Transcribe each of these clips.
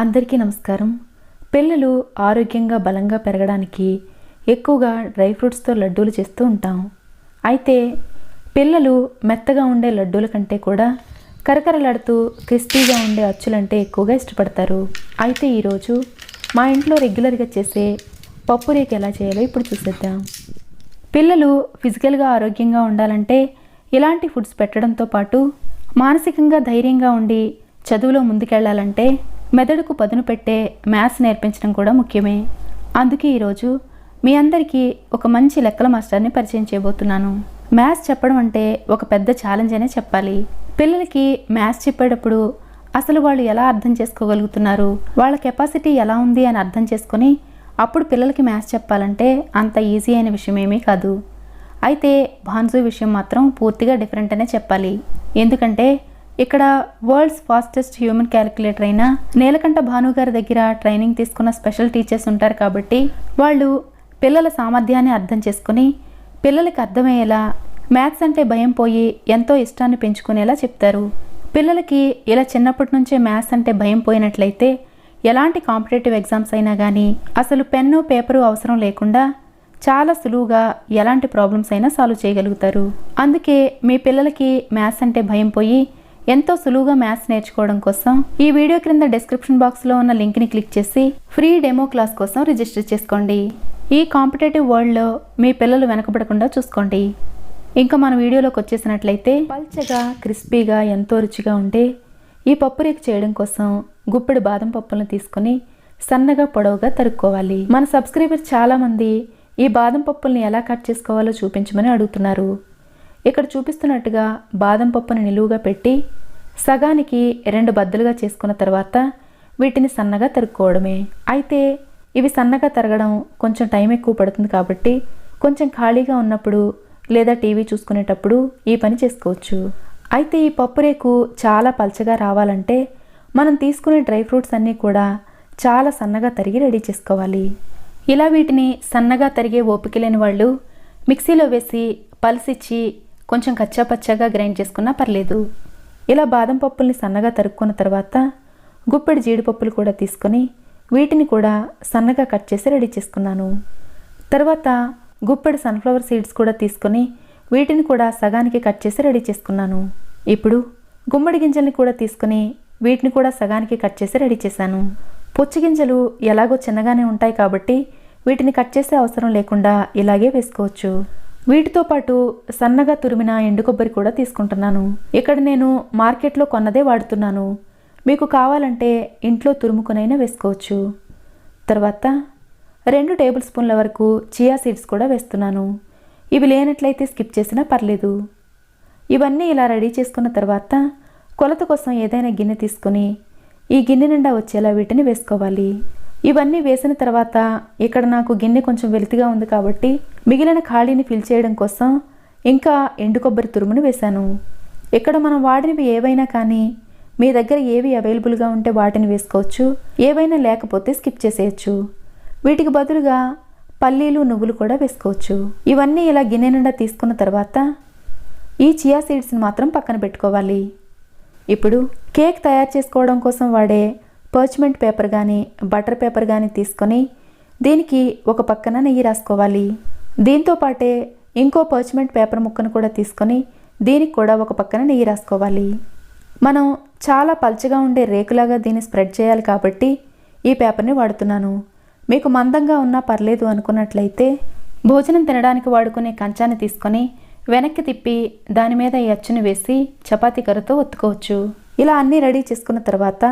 అందరికీ నమస్కారం. పిల్లలు ఆరోగ్యంగా బలంగా పెరగడానికి ఎక్కువగా డ్రై ఫ్రూట్స్తో లడ్డూలు చేస్తూ ఉంటాం. అయితే పిల్లలు మెత్తగా ఉండే లడ్డూల కంటే కూడా కరకరలాడుతూ క్రిస్పీగా ఉండే అచ్చులంటే ఎక్కువగా ఇష్టపడతారు. అయితే ఈరోజు మా ఇంట్లో రెగ్యులర్గా చేసే పప్పు రేకు ఎలా చేయాలో ఇప్పుడు చూసేద్దాం. పిల్లలు ఫిజికల్గా ఆరోగ్యంగా ఉండాలంటే ఇలాంటి ఫుడ్స్ పెట్టడంతో పాటు మానసికంగా ధైర్యంగా ఉండి చదువులో ముందుకెళ్ళాలంటే మెదడుకు పదును పెట్టే మ్యాథ్స్ నేర్పించడం కూడా ముఖ్యమే. అందుకే ఈరోజు మీ అందరికీ ఒక మంచి లెక్కల మాస్టర్ని పరిచయం చేయబోతున్నాను. మ్యాథ్స్ చెప్పడం అంటే ఒక పెద్ద ఛాలెంజ్ అనే చెప్పాలి. పిల్లలకి మ్యాథ్స్ చెప్పేటప్పుడు అసలు వాళ్ళు ఎలా అర్థం చేసుకోగలుగుతున్నారు? వాళ్ళ కెపాసిటీ ఎలా ఉంది అని అర్థం చేసుకొని అప్పుడు పిల్లలకి మ్యాథ్స్ చెప్పాలంటే అంత ఈజీ అయిన విషయం ఏమీ కాదు. అయితే భాన్జు విషయం మాత్రం పూర్తిగా డిఫరెంట్ అనే చెప్పాలి. ఎందుకంటే ఇక్కడ వరల్డ్స్ ఫాస్టెస్ట్ హ్యూమన్ క్యాలిక్యులేటర్ అయిన నీలకంఠ భాను గారి దగ్గర ట్రైనింగ్ తీసుకున్న స్పెషల్ టీచర్స్ ఉంటారు కాబట్టి వాళ్ళు పిల్లల సామర్థ్యాన్ని అర్థం చేసుకుని పిల్లలకి అర్థమయ్యేలా మ్యాథ్స్ అంటే భయం పోయి ఎంతో ఇష్టాన్ని పెంచుకునేలా చెప్తారు. పిల్లలకి ఇలా చిన్నప్పటి నుంచే మ్యాథ్స్ అంటే భయం పోయినట్లయితే ఎలాంటి కాంపిటేటివ్ ఎగ్జామ్స్ అయినా కానీ అసలు పెన్ను పేపరు అవసరం లేకుండా చాలా సులువుగా ఎలాంటి ప్రాబ్లమ్స్ అయినా సాల్వ్ చేయగలుగుతారు. అందుకే మీ పిల్లలకి మ్యాథ్స్ అంటే భయం పోయి ఎంతో సులువుగా మ్యాథ్స్ నేర్చుకోవడం కోసం ఈ వీడియో క్రింద డిస్క్రిప్షన్ బాక్స్లో ఉన్న లింక్ని క్లిక్ చేసి ఫ్రీ డెమో క్లాస్ కోసం రిజిస్టర్ చేసుకోండి. ఈ కాంపిటేటివ్ వరల్డ్లో మీ పిల్లలు వెనకబడకుండా చూసుకోండి. ఇంకా మన వీడియోలోకి వచ్చేసినట్లయితే పల్చగా క్రిస్పీగా ఎంతో రుచిగా ఉండే ఈ పప్పు రేకు చేయడం కోసం గుప్పెడు బాదం పప్పులను తీసుకొని సన్నగా పొడవుగా తరుక్కోవాలి. మన సబ్స్క్రైబర్ చాలామంది ఈ బాదం పప్పుల్ని ఎలా కట్ చేసుకోవాలో చూపించమని అడుగుతున్నారు. ఇక్కడ చూపిస్తున్నట్టుగా బాదం పప్పుని నిలువుగా పెట్టి సగానికి రెండు బద్దలుగా చేసుకున్న తర్వాత వీటిని సన్నగా తరుక్కోవడమే. అయితే ఇవి సన్నగా తరగడం కొంచెం టైం ఎక్కువ పడుతుంది కాబట్టి కొంచెం ఖాళీగా ఉన్నప్పుడు లేదా టీవీ చూసుకునేటప్పుడు ఈ పని చేసుకోవచ్చు. అయితే ఈ పప్పురేకు చాలా పల్చగా రావాలంటే మనం తీసుకునే డ్రై ఫ్రూట్స్ అన్నీ కూడా చాలా సన్నగా తరిగి రెడీ చేసుకోవాలి. ఇలా వీటిని సన్నగా తరిగే ఓపిక లేని వాళ్ళు మిక్సీలో వేసి పల్సిచ్చి కొంచెం కచ్చాపచ్చాగా గ్రైండ్ చేసుకున్నా పర్లేదు. ఇలా బాదం పప్పుల్ని సన్నగా తరుక్కున్న తర్వాత గుప్పెడు జీడిపప్పులు కూడా తీసుకొని వీటిని కూడా సన్నగా కట్ చేసి రెడీ చేసుకున్నాను. తర్వాత గుప్పెడు సన్ఫ్లవర్ సీడ్స్ కూడా తీసుకొని వీటిని కూడా సగానికి కట్ చేసి రెడీ చేసుకున్నాను. ఇప్పుడు గుమ్మడి గింజల్ని కూడా తీసుకొని వీటిని కూడా సగానికి కట్ చేసి రెడీ చేశాను. పుచ్చి గింజలు ఎలాగో చిన్నగానే ఉంటాయి కాబట్టి వీటిని కట్ చేసే అవసరం లేకుండా ఇలాగే వేసుకోవచ్చు. వీటితో పాటు సన్నగా తురిమిన ఎండు కొబ్బరి కూడా తీసుకుంటున్నాను. ఇక్కడ నేను మార్కెట్లో కొన్నదే వాడుతున్నాను. మీకు కావాలంటే ఇంట్లో తురుముకునైనా వేసుకోవచ్చు. తర్వాత రెండు టేబుల్ స్పూన్ల వరకు చియా సీడ్స్ కూడా వేస్తున్నాను. ఇవి లేనట్లయితే స్కిప్ చేసినా పర్లేదు. ఇవన్నీ ఇలా రెడీ చేసుకున్న తర్వాత కొలత కోసం ఏదైనా గిన్నె తీసుకొని ఈ గిన్నె నిండా వచ్చేలా వీటిని వేసుకోవాలి. ఇవన్నీ వేసిన తర్వాత ఇక్కడ నాకు గిన్నె కొంచెం వెలితిగా ఉంది కాబట్టి మిగిలిన ఖాళీని ఫిల్ చేయడం కోసం ఇంకా ఎండు కొబ్బరి తురుమును వేశాను. ఇక్కడ మనం వాడినవి ఏవైనా కానీ మీ దగ్గర ఏవి అవైలబుల్గా ఉంటే వాటిని వేసుకోవచ్చు ఏవైనా లేకపోతే స్కిప్ చేసేయచ్చు. వీటికి బదులుగా పల్లీలు నువ్వులు కూడా వేసుకోవచ్చు. ఇవన్నీ ఇలా గిన్నె నిండా తీసుకున్న తర్వాత ఈ చియా సీడ్స్ని మాత్రం పక్కన పెట్టుకోవాలి. ఇప్పుడు కేక్ తయారు చేసుకోవడం కోసం వాడే పర్చ్మెంట్ పేపర్ కానీ బటర్ పేపర్ కానీ తీసుకొని దీనికి ఒక పక్కన నెయ్యి రాసుకోవాలి. దీంతో పాటే ఇంకో పర్చ్మెంట్ పేపర్ ముక్కను కూడా తీసుకొని దీనికి కూడా ఒక పక్కన నెయ్యి రాసుకోవాలి. మనం చాలా పల్చగా ఉండే రేకులాగా దీన్ని స్ప్రెడ్ చేయాలి కాబట్టి ఈ పేపర్ని వాడుతున్నాను. మీకు మందంగా ఉన్నా పర్లేదు అనుకున్నట్లయితే భోజనం తినడానికి వాడుకునే కంచాన్ని తీసుకొని వెనక్కి తిప్పి దాని మీద ఈ అచ్చును వేసి చపాతీ కర్రతో ఒత్తుకోవచ్చు. ఇలా అన్నీ రెడీ చేసుకున్న తర్వాత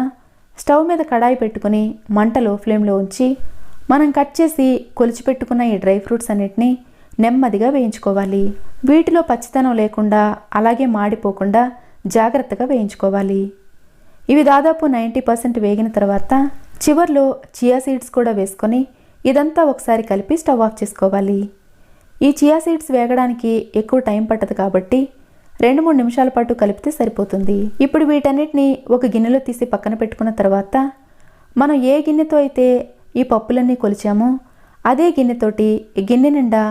స్టవ్ మీద కడాయి పెట్టుకుని మంటలో ఫ్లేమ్లో ఉంచి మనం కట్ చేసి కొలిచిపెట్టుకున్న ఈ డ్రై ఫ్రూట్స్ అన్నిటిని నెమ్మదిగా వేయించుకోవాలి. వీటిలో పచ్చితనం లేకుండా అలాగే మాడిపోకుండా జాగ్రత్తగా వేయించుకోవాలి. ఇవి దాదాపు నైంటీ పర్సెంట్ వేగిన తర్వాత చివర్లో చియా సీడ్స్ కూడా వేసుకొని ఇదంతా ఒకసారి కలిపి స్టవ్ ఆఫ్ చేసుకోవాలి. ఈ చియా సీడ్స్ వేగడానికి ఎక్కువ టైం పట్టదు కాబట్టి రెండు మూడు నిమిషాల పాటు కలిపితే సరిపోతుంది. ఇప్పుడు వీటన్నిటిని ఒక గిన్నెలో తీసి పక్కన పెట్టుకున్న తర్వాత మనం ఏ గిన్నెతో అయితే ఈ పప్పులన్నీ కొలిచామో అదే గిన్నెతోటి గిన్నె నిండా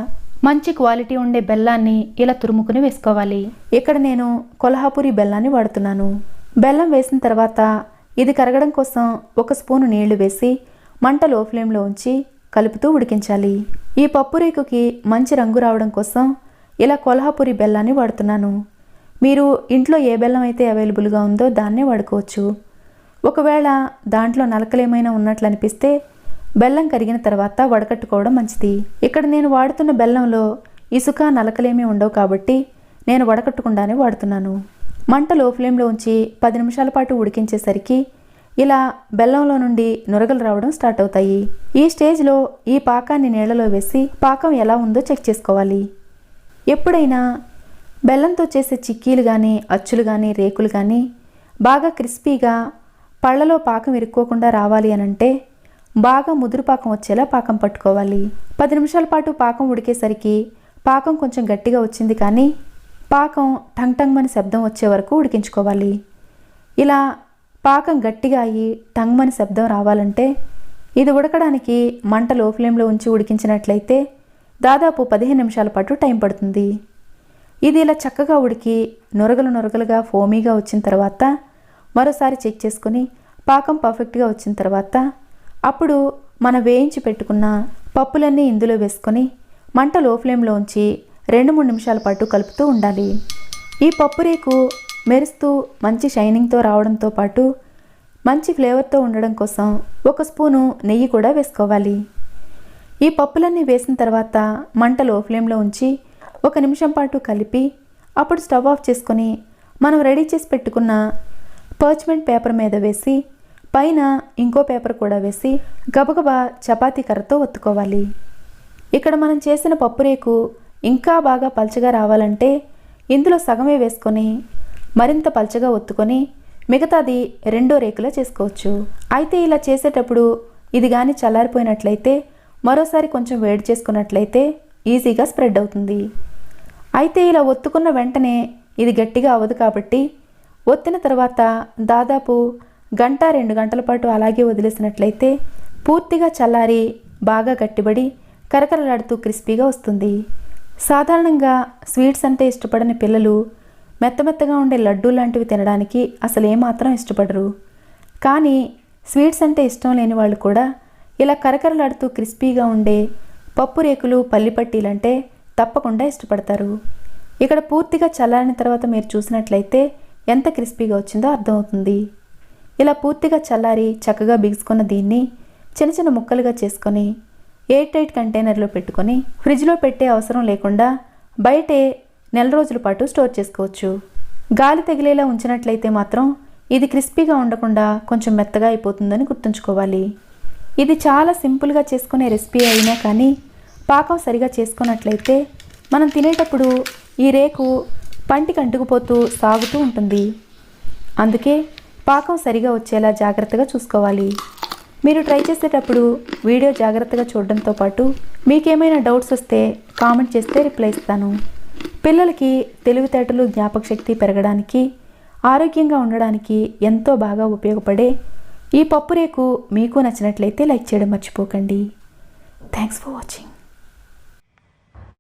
మంచి క్వాలిటీ ఉండే బెల్లాన్ని ఇలా తురుముకుని వేసుకోవాలి. ఇక్కడ నేను కొల్హాపురి బెల్లాన్ని వాడుతున్నాను. బెల్లం వేసిన తర్వాత ఇది కరగడం కోసం ఒక స్పూను నీళ్ళు వేసి మంట లో ఫ్లేమ్లో ఉంచి కలుపుతూ ఉడికించాలి. ఈ పప్పు రేకుకి మంచి రంగు రావడం కోసం ఇలా కొల్హాపురి బెల్లాన్ని వాడుతున్నాను. మీరు ఇంట్లో ఏ బెల్లం అయితే అవైలబుల్గా ఉందో దాన్నే వాడుకోవచ్చు. ఒకవేళ దాంట్లో నలకలేమైనా ఉన్నట్లు అనిపిస్తే బెల్లం కరిగిన తర్వాత వడకట్టుకోవడం మంచిది. ఇక్కడ నేను వాడుతున్న బెల్లంలో ఇసుక నలకలేమీ ఉండవు కాబట్టి నేను వడకట్టకుండానే వాడుతున్నాను. మంట లో ఫ్లేమ్లో ఉంచి పది నిమిషాల పాటు ఉడికించేసరికి ఇలా బెల్లంలో నుండి నురగలు రావడం స్టార్ట్ అవుతాయి. ఈ స్టేజ్లో ఈ పాకాన్ని నీళ్ళలో వేసి పాకం ఎలా ఉందో చెక్ చేసుకోవాలి. ఎప్పుడైనా బెల్లంతో చేసే చిక్కీలు కానీ అచ్చులు కానీ రేకులు కానీ బాగా క్రిస్పీగా పళ్ళలో పాకం ఇరుక్కోకుండా రావాలి అని అంటే బాగా ముదురు పాకం వచ్చేలా పాకం పట్టుకోవాలి. పది నిమిషాల పాటు పాకం ఉడికేసరికి పాకం కొంచెం గట్టిగా వచ్చింది కానీ పాకం టంగ్ టంగ్మని శబ్దం వచ్చే వరకు ఉడికించుకోవాలి. ఇలా పాకం గట్టిగా అయ్యి టంగ్మని శబ్దం రావాలంటే ఇది ఉడకడానికి మంట లో ఫ్లేమ్లో ఉంచి ఉడికించినట్లయితే దాదాపు పదిహేను నిమిషాల పాటు టైం పడుతుంది. ఇది ఇలా చక్కగా ఉడికి నొరగలు నొరగలుగా ఫోమీగా వచ్చిన తర్వాత మరోసారి చెక్ చేసుకుని పాకం పర్ఫెక్ట్గా వచ్చిన తర్వాత అప్పుడు మన వేయించి పెట్టుకున్న పప్పులన్నీ ఇందులో వేసుకొని మంట లో ఫ్లేమ్లో ఉంచి రెండు మూడు నిమిషాల పాటు కలుపుతూ ఉండాలి. ఈ పప్పు రేకు మెరుస్తూ మంచి షైనింగ్తో రావడంతో పాటు మంచి ఫ్లేవర్తో ఉండడం కోసం ఒక స్పూను నెయ్యి కూడా వేసుకోవాలి. ఈ పప్పులన్నీ వేసిన తర్వాత మంట లో ఫ్లేమ్లో ఉంచి ఒక నిమిషం పాటు కలిపి అప్పుడు స్టవ్ ఆఫ్ చేసుకొని మనం రెడీ చేసి పెట్టుకున్న పర్చ్మెంట్ పేపర్ మీద వేసి పైన ఇంకో పేపర్ కూడా వేసి గబగబా చపాతీ కర్రతో ఒత్తుకోవాలి. ఇక్కడ మనం చేసిన పప్పు రేకు ఇంకా బాగా పల్చగా రావాలంటే ఇందులో సగమే వేసుకొని మరింత పల్చగా ఒత్తుకొని మిగతాది రెండో రేకులో చేసుకోవచ్చు. అయితే ఇలా చేసేటప్పుడు ఇది కానీ చల్లారిపోయినట్లయితే మరోసారి కొంచెం వేడి చేసుకున్నట్లయితే ఈజీగా స్ప్రెడ్ అవుతుంది. అయితే ఇలా ఒత్తుకున్న వెంటనే ఇది గట్టిగా అవ్వదు కాబట్టి ఒత్తిన తర్వాత దాదాపు గంట రెండు గంటల పాటు అలాగే వదిలేసినట్లయితే పూర్తిగా చల్లారి బాగా గట్టిబడి కరకరలాడుతూ క్రిస్పీగా వస్తుంది. సాధారణంగా స్వీట్స్ అంటే ఇష్టపడని పిల్లలు మెత్తమెత్తగా ఉండే లడ్డూ లాంటివి తినడానికి అసలు ఏమాత్రం ఇష్టపడరు. కానీ స్వీట్స్ అంటే ఇష్టం లేని వాళ్ళు కూడా ఇలా కరకరలాడుతూ క్రిస్పీగా ఉండే పప్పు రేకులు పల్లిపట్టీలంటే తప్పకుండా ఇష్టపడతారు. ఇక్కడ పూర్తిగా చల్లారిన తర్వాత మీరు చూసినట్లయితే ఎంత క్రిస్పీగా వచ్చిందో అర్థమవుతుంది. ఇలా పూర్తిగా చల్లారి చక్కగా బిగుసుకున్న దీన్ని చిన్న చిన్న ముక్కలుగా చేసుకొని ఎయిర్ టైట్ కంటైనర్లో పెట్టుకొని ఫ్రిడ్జ్లో పెట్టే అవసరం లేకుండా బయటే నెల రోజుల పాటు స్టోర్ చేసుకోవచ్చు. గాలి తగిలేలా ఉంచినట్లయితే మాత్రం ఇది క్రిస్పీగా ఉండకుండా కొంచెం మెత్తగా అయిపోతుందని గుర్తుంచుకోవాలి. ఇది చాలా సింపుల్గా చేసుకునే రెసిపీ అయినా కానీ పాకం సరిగా చేసుకున్నట్లయితే మనం తినేటప్పుడు ఈ రేకు పంటికి అంటుకుపోతూ సాగుతూ ఉంటుంది. అందుకే పాకం సరిగా వచ్చేలా జాగ్రత్తగా చూసుకోవాలి. మీరు ట్రై చేసేటప్పుడు వీడియో జాగ్రత్తగా చూడడంతో పాటు మీకేమైనా డౌట్స్ వస్తే కామెంట్ చేస్తే రిప్లై ఇస్తాను. పిల్లలకి తెలివితేటలు జ్ఞాపక శక్తి పెరగడానికి ఆరోగ్యంగా ఉండడానికి ఎంతో బాగా ఉపయోగపడే ఈ పప్పు రేకు మీకు నచ్చినట్లయితే లైక్ చేయడం మర్చిపోకండి. Thanks for watching